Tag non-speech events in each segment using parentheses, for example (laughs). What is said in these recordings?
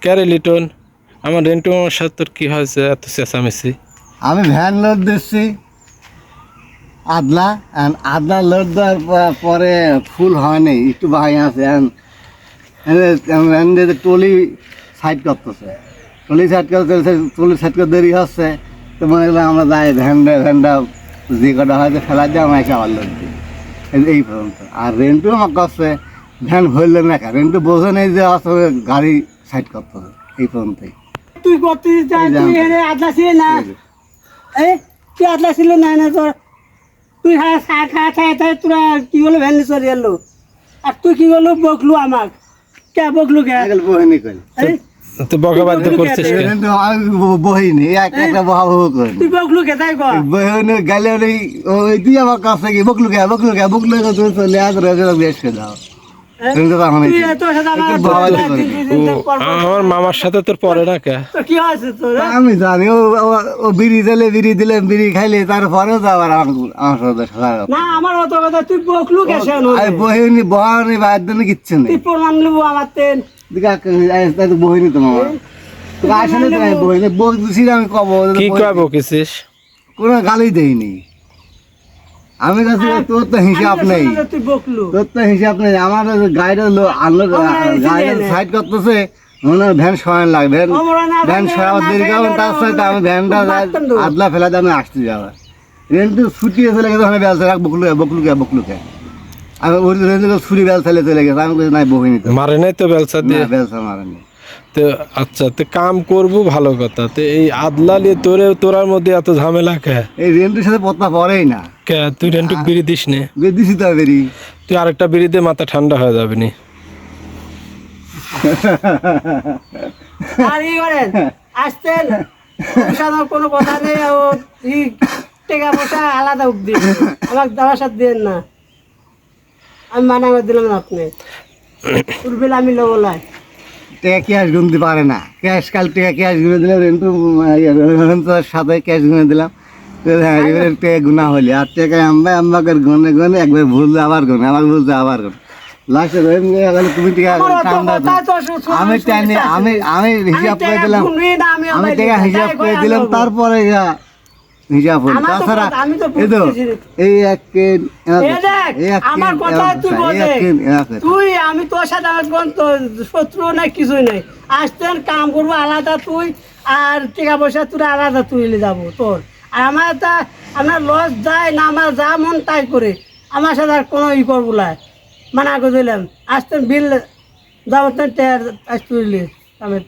ক্যারে লিটন, আমার রেন্টু মামার সাথে তোর কি হয়েছে এত চেঁচামেচি? আমি ভ্যান লোড দিচ্ছি। আদলা, and আদলা লোড দেওয়ার পরে ফুল হয়নি, একটু ভাই আছে দিয়ে টলি সাইড করতেছে। টলি সাইড করতে টলি সাইড করে দেরি হচ্ছে, তো মনে করলাম আমরা যাই, ভ্যানটা ভ্যানটা যে কটা হয়তো ফেলা দিয়ে আমার এসে আবার লোড দিই। এই- পর্যন্ত। আর রেন্টু আমার কাছে ভ্যান ভরলে না রেন্টু বোঝে নেই যে আসলে গাড়ি সাইড করতেছে এই পর্যন্তই তুই করতেছিস তুই আদলা ছিল না। এই তুই আদলা ছিল না না তোর। তুই হ্যাঁ খা খা খাই খাই তোরা কি বলে ভ্যালি চলে এলো? আর তুই কি বলো বকলু আমাক? কে বকলু কে? আগে বহিনি করি এই, তো বকাবাদ্য করছিস বহিনি এক একটা বহা বহ করিনি। তুই বকলু কে তাই কর। বহিনি গেলে ওই ওই তুই আমার কাছে কি বকলু কে বকলু কে বকলু কে তুমি চলে আস রোজে বেশ করে দাও হ্যাঁ? আমার মামার সাথে তোর পরে না কে? কি হয়েছে তোর হ্যাঁ? আমি জানি ও বিড়ি দিলে বিড়ি দিলে বিড়ি খাইলে তারপরেও তো আবার আমার আমার সাথে না আমার অত কথা তুই বকলু কে শোন আমি বহিনি বহানি বাদ দিনে কিচ্ছু নেই। তুই প্রমাণ নেব আমার তো বহিনি তো মামা। তোকে আসলে তো আমি বহিনি বলছি আমি কব কি কয় বকেছিস কোনো গালি দেইনি। আমি কাছে তোর তো হিসাব নেই। শুনলাম তুই বকলু। তোর তো হিসাব নেই আমার গাড়িটা আনলো না। সাইড করতেছে মনে হয় ভ্যান সরান লাগে ভ্যান সরাবার দেরি থাকলে তার সাথে আমি ভ্যানটা আদলা ফেলা দিয়ে আমি আসতে যাওয়া রেন্টু ছুটি চলে গেছে ওখানে রাখ বকলুকে বকলুকে বকলুকে আমি ওই রেন্টু ছুরি চলে গেছে। আমি নাই বহিনি তো। মারে নাই তো বেলসা দিয়ে? না বেলসা মারেনি তো আচ্ছা তো কাম করব ভালো কথা। তো এই আদলা নিয়ে তোরে তোরার মধ্যে এত ঝামেলা কে? এই রেন্টুর সাথে পত্তা পড়েই না। কে তুই রেন্টু বিড়ি দিস নে। দিছি তো বেরি। তুই আরেকটা বিড়ি দিয়ে মাথা ঠান্ডা হয়ে যাবে নি। আর ই করেন আসতেন। পয়সার কোনো কথা নেই ও ই টাকা পয়সা আলাদা উঠবি আমাকে দেওয়ার সাথে দেন না। আমি মানা করে দিলাম না আপনি উঠবিল আমি লোক লাই। টাকা ক্যাশ গুনতে পারে না। ক্যাশ কাল টাকা ক্যাশ গুনে দিলাম রেন্টু সাথে ক্যাশ গুনে দিলাম। তো এবারে টাকা গুনা হলি আর টাকা আম্বা আম্বা করে গুনে গুনে একবার ভুলতে আবার গুনে আবার ভুলতে আবার গুনে লাস্টে রহিম তুমি টাকা আমার অত ঠান্ডা কথা তো শু- শু- আমি টাইনি আমি আমি হিসাব করে দিলাম। আমি আমি আমার টাকা দিলাম, হিসাব করে করে দিলাম তারপরে হিসাব হল। তাছাড়া কথা- আমি তো এই তো এই এক কেন এ দেখ, আমার কথা তুই তুই আমি তোর সাথে আমার শত্রু নাই কিছুই নাই। আসতেন কাম করব আলাদা তুই আর টাকা পয়সা তুই আলাদা তুলে যাব তোর। আর আমার তা আমার লস যায় না আমার যা মন তাই করে। আমার সাথে আর কোনো ই করব না। মানা করে দিলাম আসতেন বিল যাব তো টের আস তুইলি আমি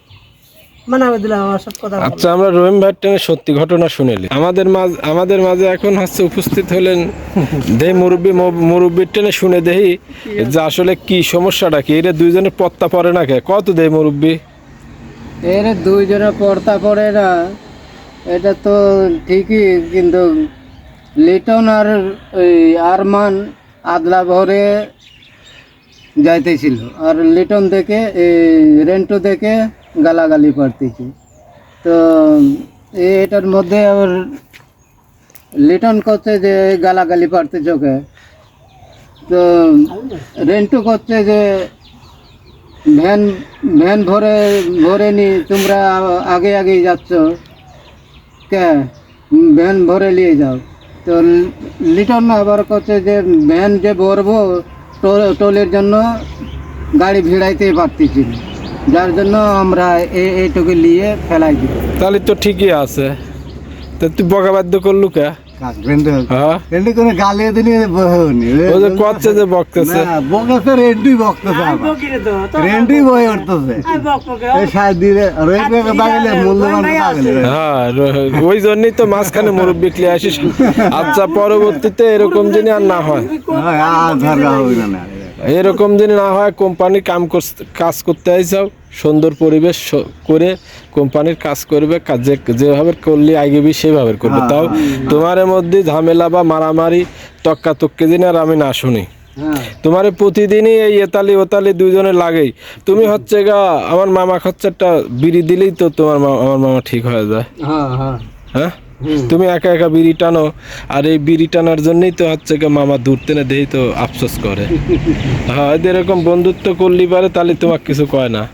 দিলাম আমার সব কথা বললাম। আচ্ছা আমরা রহিম ভাইয়ের টেনে সত্যি ঘটনা শুনেলি। আমাদের মাঝ আমাদের মাঝে এখন হচ্ছে উপস্থিত হলেন দেহি মুরব্বী ম- মুরব্বীর টেনে শুনে দেহি যে আসলে কি সমস্যাটা কি? এটা দুইজনের পত্তা পড়ে না কে? কত দেয় মুরব্বী? এর দুইজনে পড়তা পড়ে না। এটা তো ঠিকই, কিন্তু লিটন আর ওই আরমান আদলা ভরে যাইতেছিল। আর লিটন দেখে, এই রেন্টু দেখে গালাগালি পারতেছে তো এটার মধ্যে আবার লিটন করছে যে গালাগালি পারতে চোখে তো, রেন্টু করছে যে ভ্যান ভ্যান ভরে ভরে নি, তোমরা আগে আগেই যাচ্ছ। কে ভ্যান ভরে নিয়ে যাও। তো লিটন আবার করছে যে, ভ্যান যে ভরবো টোলের জন্য গাড়ি ভিড়াইতে পারতেছি। যার জন্য আমরা এইটুকু নিয়ে ফেলাই দিই তাহলে তো ঠিকই আছে। তা তুই বকাবাদ্য করলু কে? দিনি ওই জন্যই তো মাঝখানে মুরব্বী ক্লিয়ে আসিস। আচ্ছা পরবর্তীতে এরকম যিনি আর না হয়। এরকম যদি না হয় কোম্পানি কাম কাজ করতে আইসাও। সুন্দর পরিবেশ করে কোম্পানির কাজ করবে কাজ যে- যেভাবে করলে আগেবি সেভাবে করবে। তাও তোমার মধ্যে ঝামেলা বা মারামারি তক্কা তক্কে দিন আর আমি না শুনি। হ্যাঁ। তোমার প্রতিদিনই এই এতালি ওতালি দুইজনে লাগেই। তুমি হচ্ছে গা আমার মামা একটা বিড়ি দিলেই তো তোমার আমার মামা ঠিক হয়ে যায়। হ্যাঁ হ্যাঁ। হ্যাঁ? তুমি একা একা বিড়ি টানো আর এই বিড়ি টানার জন্যই তো হচ্ছে গা মামা দূর টেনে দেই তো আফসোস করে। (laughs) হ্যাঁ এরকম বন্ধুত্ব করলি পারে তাহলে তোমাকে কিছু কয় না।